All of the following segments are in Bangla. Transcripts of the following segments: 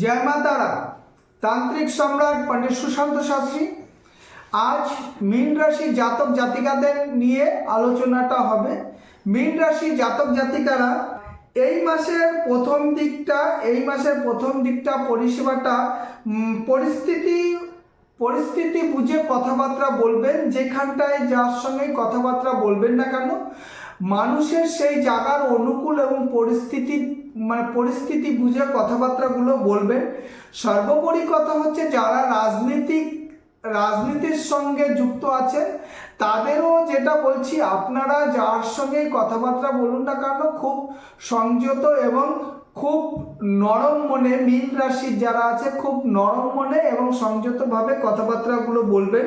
জয় মা তারা। তান্ত্রিক সম্রাট পণ্ডিত সুশান্ত শাস্ত্রী, আজ মীন রাশি জাতক জাতিকাদের নিয়ে আলোচনাটা হবে। মীন রাশি জাতক জাতিকারা, এই মাসের প্রথম দিকটা, এই মাসের প্রথম দিকটা পরিষেবাটা পরিস্থিতি পরিস্থিতি বুঝে কথাবার্তা বলবেন, যেখানটায় যার সঙ্গে কথাবার্তা বলবেন না কেন মানুষের সেই জায়গার অনুকূল এবং পরিস্থিতি মানে পরিস্থিতি বুঝে কথাবার্তাগুলো বলবেন সর্বোপরি কথা হচ্ছে যারা রাজনীতিক, রাজনীতির সঙ্গে যুক্ত আছেন তাদেরও যেটা বলছি, আপনারা যার সঙ্গে কথাবার্তা বলুন না কেন, খুব সংযত এবং খুব নরম মনে মীন রাশির যারা আছে, খুব নরম মনে এবং সংযতভাবে কথাবার্তাগুলো বলবেন।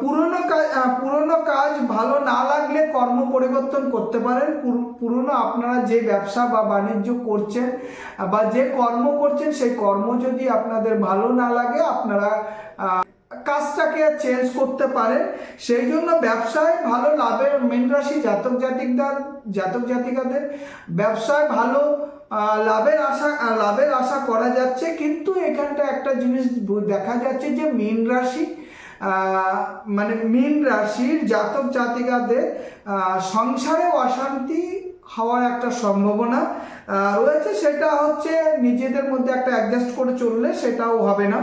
পুরনো পুরনো কাজ ভালো না লাগলে কর্ম পরিবর্তন করতে পারেন। পুর- পুরনো আপনারা যে ব্যবসা বা বাণিজ্য করছেন বা যে কর্ম করছেন, সেই কর্ম যদি আপনাদের ভালো না লাগে, আপনারা কাজটাকে চেঞ্জ করতে পারেন। সেই জন্য ব্যবসায় ভালো লাভের মেন রাশি জাতক জাতিকদার জাতক জাতিকাদের ব্যবসায় ভালো লাভের আশা লাভের আশা করা যাচ্ছে। কিন্তু এখানটা একটা জিনিস দেখা যাচ্ছে যে মীন রাশি মানে মীন রাশির জাতক জাতিকাদের সংসারে অশান্তি হওয়ার একটা সম্ভাবনা রয়েছে। সেটা হচ্ছে নিজেদের মধ্যে একটা অ্যাডজাস্ট করে চললে সেটাও হবে না।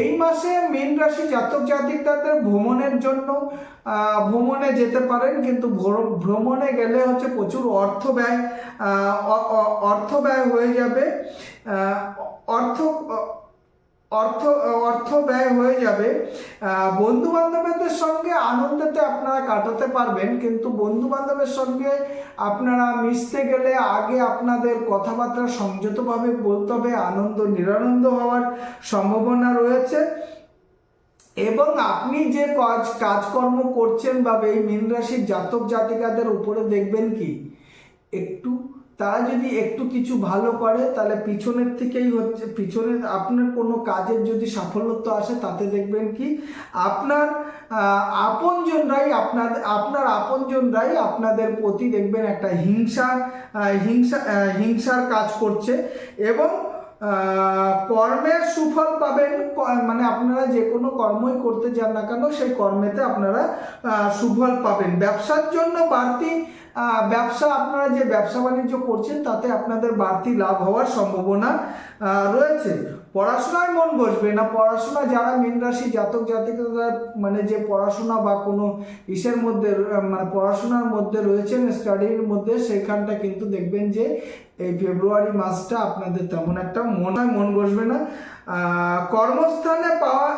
এই মাসে মীন রাশি জাতক জাতিকাদের ভ্রমণের জন্য ভ্রমণে যেতে পারেন, কিন্তু ভ্রমণে গেলে হচ্ছে প্রচুর অর্থ ব্যয় অর্থ ব্যয় হয়ে যাবে। অর্থ অর্থ অর্থ ব্যয় হয়ে যাবে। বন্ধু বান্ধবদের সঙ্গে আনন্দতে আপনারা কাটাতে পারবেন, কিন্তু বন্ধু বান্ধবের সঙ্গে আপনারা মিশতে গেলে আগে আপনাদের কথাবার্তা সংযতভাবে বলতে হবে, আনন্দ নিরানন্দ হওয়ার সম্ভাবনা রয়েছে। এবং আপনি যে কাজ, কাজকর্ম করছেন বা এই মীন রাশির জাতক জাতিকাদের উপরে দেখবেন কি? একটু তারা যদি একটু কিছু ভালো করে, তাহলে পিছনের থেকেই হচ্ছে, পিছনের আপনার কোনো কাজের যদি সাফল্যত্ব আসে, তাতে দেখবেন কি, আপনার আপনজনরাই আপনার আপনার আপনজনরাই আপনাদের প্রতি দেখবেন একটা হিংসা হিংসা হিংসার কাজ করছে এবং কর্মের সুফল পাবেন মানে আপনারা যে কোনো কর্মই করতে যান না কেন, সেই কর্মেতে আপনারা সুফল পাবেন। ব্যবসার জন্য বাড়তি ব্যবসা আপনারা যে ব্যবসা বাণিজ্য করছেন তাতে আপনাদের বাড়তি লাভ হওয়ার সম্ভাবনা রয়েছে। পড়াশোনায় মন বসবে না, পড়াশোনা যারা মীন রাশি, জাতক, জাতিকরা মানে যে পড়াশোনা বা কোনো ইসের মধ্যে মানে পড়াশোনার মধ্যে রয়েছেন স্টাডির মধ্যে, সেখানটা কিন্তু দেখবেন যে এই ফেব্রুয়ারি মাসটা আপনাদের তেমন একটা মন মন বসবে না। কর্মস্থানে পাওয়া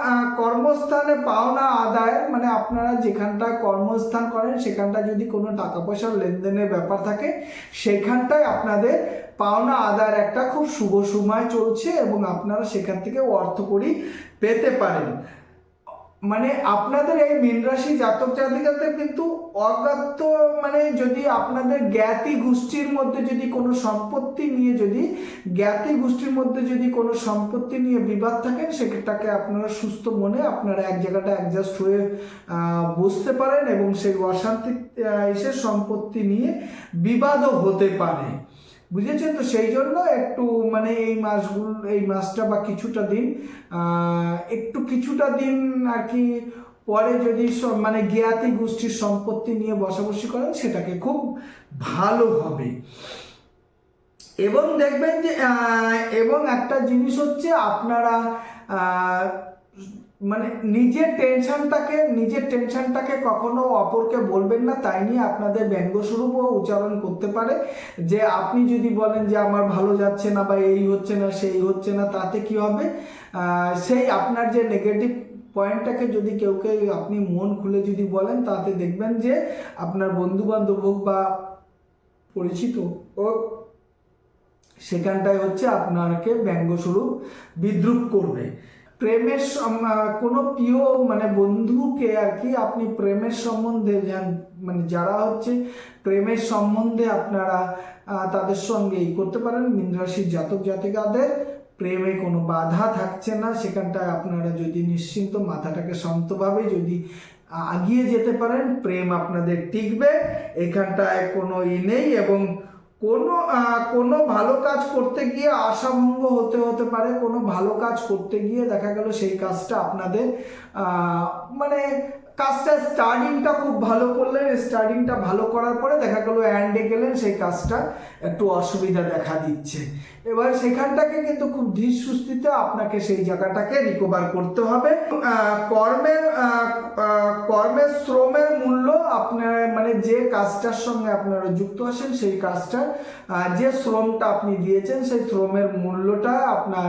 কর্মস্থানে পাওনা আদায় মানে আপনারা যেখানটা কর্মস্থান করেন, সেখানটা যদি কোনো টাকা পয়সার লেনদেনের ব্যাপার থাকে, সেখানটায় আপনাদের পাওনা আদায়ের একটা খুব শুভ সময় চলছে এবং আপনারা সেখান থেকে অর্থকরী পেতে পারেন। মানে আপনাদের এই মীন রাশি জাতক জাতিকাদের কিন্তু অজ্ঞাত মানে যদি আপনাদের জ্ঞাতি গোষ্ঠীর মধ্যে যদি কোনো সম্পত্তি নিয়ে যদি, জ্ঞাতি গোষ্ঠীর মধ্যে যদি কোনো সম্পত্তি নিয়ে বিবাদ থাকেন, সেটাকে আপনারা সুস্থ মনে আপনারা এক জায়গাটা অ্যাডজাস্ট হয়ে বসতে পারেন এবং সেই অশান্তি এসে সম্পত্তি নিয়ে বিবাদও হতে পারে। বুঝেছেন তো? সেই জন্য একটু মানে এই মাসগুলো, এই মাসটা বা কিছুটা দিন একটু কিছুটা দিন আর কি পরে যদি মানে জ্ঞাতি গোষ্ঠীর সম্পত্তি নিয়ে বসাবসি করেন, সেটাকে খুব ভালো হবে। এবং দেখবেন যে এবং একটা জিনিস হচ্ছে আপনারা মানে নিজের টেনশনটাকে নিজের টেনশনটাকে কখনো অপরকে বলবেন না, তাই নিয়ে আপনাদের ব্যঙ্গস্বরূপও উচ্চারণ করতে পারে। যে আপনি যদি বলেন যে আমার ভালো যাচ্ছে না বা এই হচ্ছে না, সেই হচ্ছে না, তাতে কি হবে? সেই আপনার যে নেগেটিভ পয়েন্টটাকে যদি কেউ কেউ আপনি মন খুলে যদি বলেন, তাতে দেখবেন যে আপনার বন্ধু বান্ধব হোক বা পরিচিত হোক, সেখানটায় হচ্ছে আপনাকে ব্যঙ্গস্বরূপ বিদ্রুপ করবে। প্রেমের কোনো প্রিয় মানে বন্ধুকে আর কি আপনি প্রেমের সম্বন্ধে মানে যারা হচ্ছে প্রেমের সম্বন্ধে আপনারা তাদের সঙ্গে এই করতে পারেন। মীন রাশির জাতক জাতিকাদের প্রেমে কোনো বাধা থাকছে না। সেখানটায় আপনারা যদি নিশ্চিন্ত, মাথাটাকে শান্তভাবে যদি আগিয়ে যেতে পারেন, প্রেম আপনাদের টিকবে। এখানটায় কোনো ই নেই এবং কোনো কোনো ভালো কাজ করতে গিয়ে আশাভঙ্গ হতে হতে পারে, কোনো ভালো কাজ করতে গিয়ে দেখা গেল সেই কাজটা আপনাদের মানে কাজটা স্টার্টিংটা খুব ভালো করলেন স্টার্টিংটা ভালো করার পরে দেখা গেলো অ্যান্ডে গেলেন, সেই কাজটা একটু অসুবিধা দেখা দিচ্ছে। এবার সেখানটাকে কিন্তু খুব ধীর সুস্থিতে আপনাকে সেই জায়গাটাকে রিকভার করতে হবে। কর্মের কর্মের শ্রমের মূল্য আপনার মানে যে কাজটার সঙ্গে আপনারা যুক্ত আছেন, সেই কাজটা যে শ্রমটা আপনি দিয়েছেন, সেই শ্রমের মূল্যটা আপনার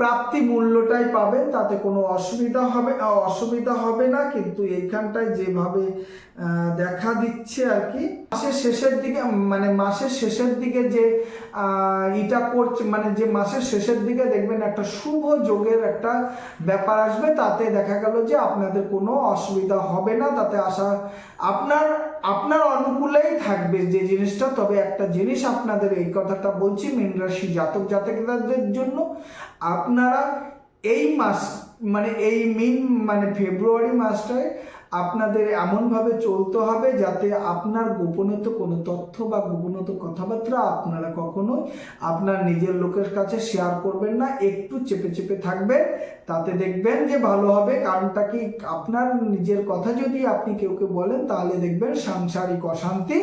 প্রাপ্তি মূল্যটাই পাবেন, তাতে কোনো অসুবিধা হবে অসুবিধা হবে না, কিন্তু এইখানটায় যেভাবে দেখা দিচ্ছে আর কি, মাসের শেষের দিকে মানে মাসের শেষের দিকে যে এটা করছে মানে যে মাসের শেষের দিকে দেখবেন একটা শুভ যোগের একটা ব্যাপার আসবে, তাতে দেখা গেল যে আপনাদের কোনো অসুবিধা হবে না, তাতে আসা আপনার আপনার অনুকূলেই থাকবে যে জিনিসটা, তবে একটা জিনিস আপনাদের এই কথাটা বলছি, মীন রাশি জাতক জাতকদের জন্য আপনারা এই মাস মানে এই মিন মানে ফেব্রুয়ারি মাসটায় আপনাদের এমনভাবে চলতে হবে যাতে আপনার গোপনীত কোনো তথ্য বা গোপনীত কথাবার্তা আপনারা কখনোই আপনার নিজের লোকের কাছে শেয়ার করবেন না। একটু চেপে চেপে থাকবেন, তাতে দেখবেন যে ভালো হবে। কারণটা কি? আপনার নিজের কথা যদি আপনি কেউকে বলেন, তাহলে দেখবেন সাংসারিক অশান্তি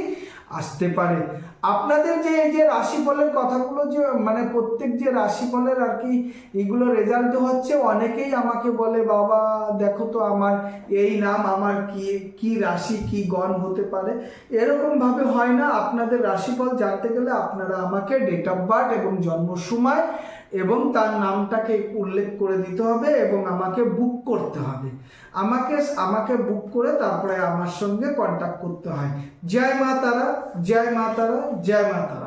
আসতে পারে। আপনাদের যে এই যে রাশিফলের কথাগুলো যে মানে প্রত্যেক যে রাশিফলের আর কি এগুলো রেজাল্ট হচ্ছে, অনেকেই আমাকে বলে, বাবা, দেখো তো আমার এই নাম, আমার কি কি রাশি, কি গণ হতে পারে? এরকমভাবে হয় না। আপনাদের রাশিফল জানতে গেলে আপনারা আমাকে ডেট অফ বার্থ এবং জন্ম সময় এবং তার নামটাকে উল্লেখ করে দিতে হবে এবং আমাকে বুক করতে হবে। আমাকে আমাকে বুক করে তারপরে আমার সঙ্গে কন্ট্যাক্ট করতে হয়। জয় মা তারা, জয় মা তারা, জয় মা তারা।